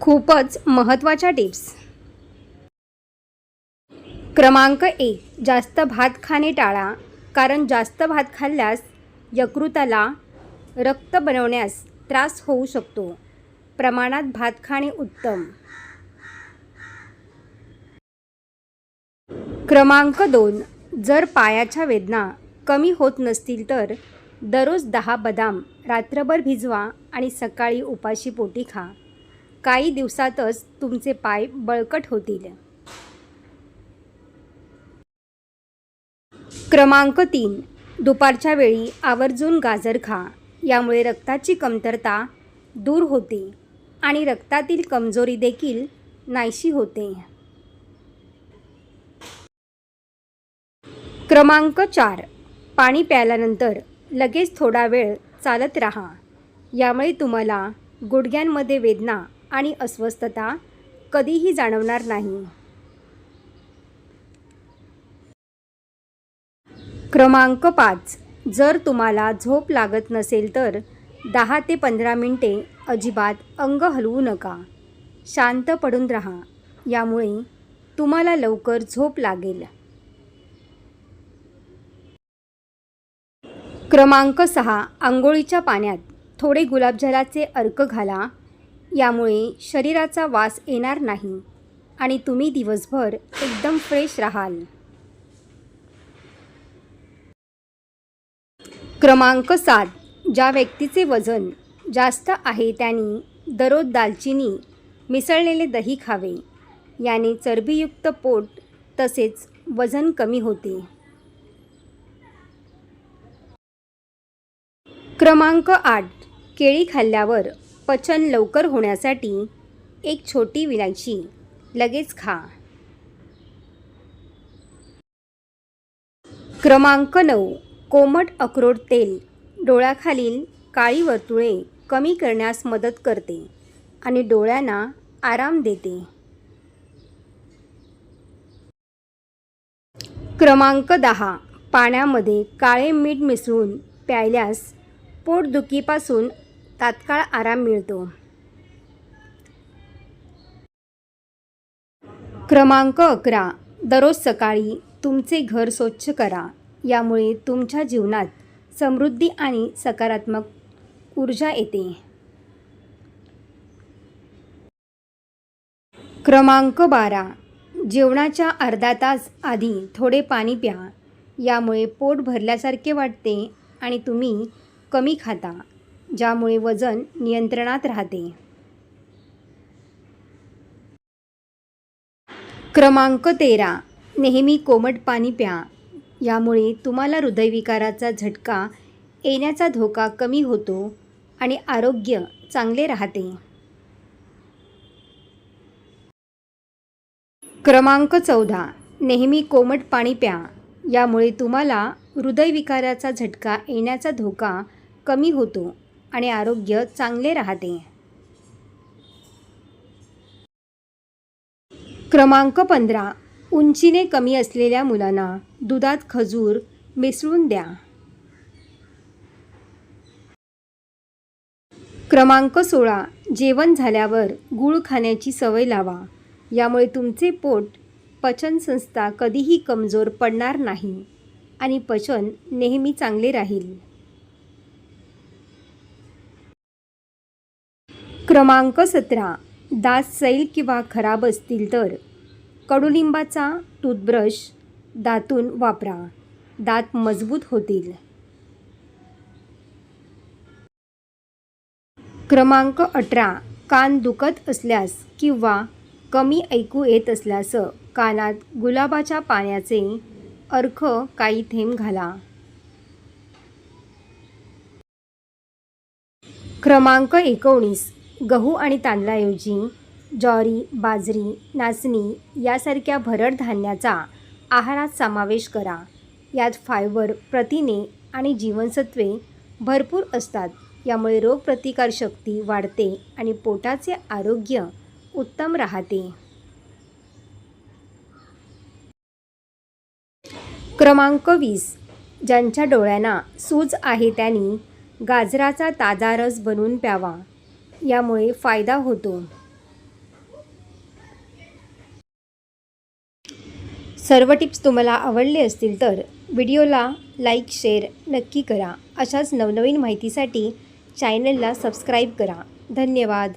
खूपच महत्त्वाच्या टिप्स. क्रमांक एक जास्त भात खाणे टाळा कारण जास्त भात खाल्ल्यास यकृताला रक्त बनवण्यास त्रास होऊ शकतो. प्रमाणात भात खाणे उत्तम. क्रमांक दोन जर पायाच्या वेदना कमी होत नसतील तर दररोज दहा बदाम रात्रभर भिजवा आणि सकाळी उपाशी पोटी खा. काही दिवसातच तुमचे पाय बळकट होतील. क्रमांक तीन. दुपारच्या वेळी आवर्जून गाजर खा. यामुळे रक्ताची कमतरता दूर होते आणि रक्तातील कमजोरी देखील नाहीशी होते. क्रमांक चार. पाणी प्यायल्यानंतर लगेच थोडा वेळ चालत राहा. यामुळे तुम्हाला गुडघ्यांमध्ये वेदना आणि अस्वस्थता कधीही जाणवणार नाही. क्रमांक पाच. जर तुम्हाला झोप लागत नसेल तर दहा ते पंधरा मिनटे अजिबात अंग हलवू नका. शांत पडून राहा. यामुळे तुम्हाला लवकर झोप लागेल. क्रमांक सहा. आंघोळीच्या पाण्यात थोडे गुलाबजलाचे अर्क घाला. यामुळे शरीराचा वास येणार नाही आणि तुम्ही दिवसभर एकदम फ्रेश राहाल. क्रमांक सात. ज्या व्यक्तीचे वजन जास्त आहे त्यांनी दररोज दालचिनी मिसळलेले दही खावे. याने चरबीयुक्त पोट तसेच वजन कमी होते. क्रमांक आठ. केळी खाल्ल्यावर पचन लवकर होण्यासाठी एक छोटी विलायची. लगेच खा. क्रमांक नऊ. कोमट अक्रोड तेल. डोळ्याखालील काळी वर्तुळे कमी करण्यास मदत करते आणि डोळ्यांना आराम देते. क्रमांक दहा. पाण्यामध्ये काळे मीठ मिसळून प्यायल्यास पोटदुखीपासून तात्काळ आराम मिळतो. क्रमांक अकरा. दररोज सकाळी तुमचे घर स्वच्छ करा. यामुळे तुमच्या जीवनात समृद्धी आणि सकारात्मक ऊर्जा येते. क्रमांक बारा. जेवणाच्या अर्धा तास आधी थोडे पाणी प्या. यामुळे पोट भरल्यासारखे वाटते आणि तुम्ही कमी खाता. ज्यामुळे वजन नियंत्रणात राहते. क्रमांक तेरा. नेहमी कोमट पाणी प्या. यामुळे तुम्हाला हृदयविकाराचा झटका येण्याचा धोका कमी होतो आणि आरोग्य चांगले राहते. क्रमांक चौदा. नेहमी कोमट पाणी प्या. यामुळे तुम्हाला हृदयविकाराचा झटका येण्याचा धोका कमी होतो आणि आरोग्य चांगले राहते. क्रमांक पंधरा. उंचीने कमी असलेल्या मुलांना दुधात खजूर मिसळून द्या. क्रमांक सोळा. जेवण झाल्यावर गूळ खाण्याची सवय लावा. यामुळे तुमचे पोट पचनसंस्था कधीही कमजोर पडणार नाही आणि पचन नेहमी चांगले राहील. क्रमांक सतरा. दात सैल किंवा खराब असतील तर. कडुलिंबाचा टूथब्रश दातून वापरा. दात मजबूत होतील. क्रमांक अठरा. कान दुखत असल्यास किंवा कमी ऐकू येत असल्यास कानात गुलाबाच्या पाण्याचे अर्ख काही थेंब घाला. क्रमांक एकोणीस. गहू आणि तांदळाऐवजी ज्वारी बाजरी नाचणी यासारख्या भरड धान्याचा आहारात समावेश करा. यात फायबर प्रथिने आणि जीवनसत्वे भरपूर असतात. यामुळे रोगप्रतिकारशक्ती वाढते आणि पोटाचे आरोग्य उत्तम राहते. क्रमांक वीस. ज्यांच्या डोळ्यांना सूज आहे त्यांनी गाजराचा ताजा रस बनवून प्यावा. यामुळे फायदा होतो. सर्व टिप्स तुम्हाला आवडले असतील तर व्हिडिओला लाईक शेअर नक्की करा. अशाच नवनवीन माहितीसाठी चॅनलला सबस्क्राईब करा. धन्यवाद.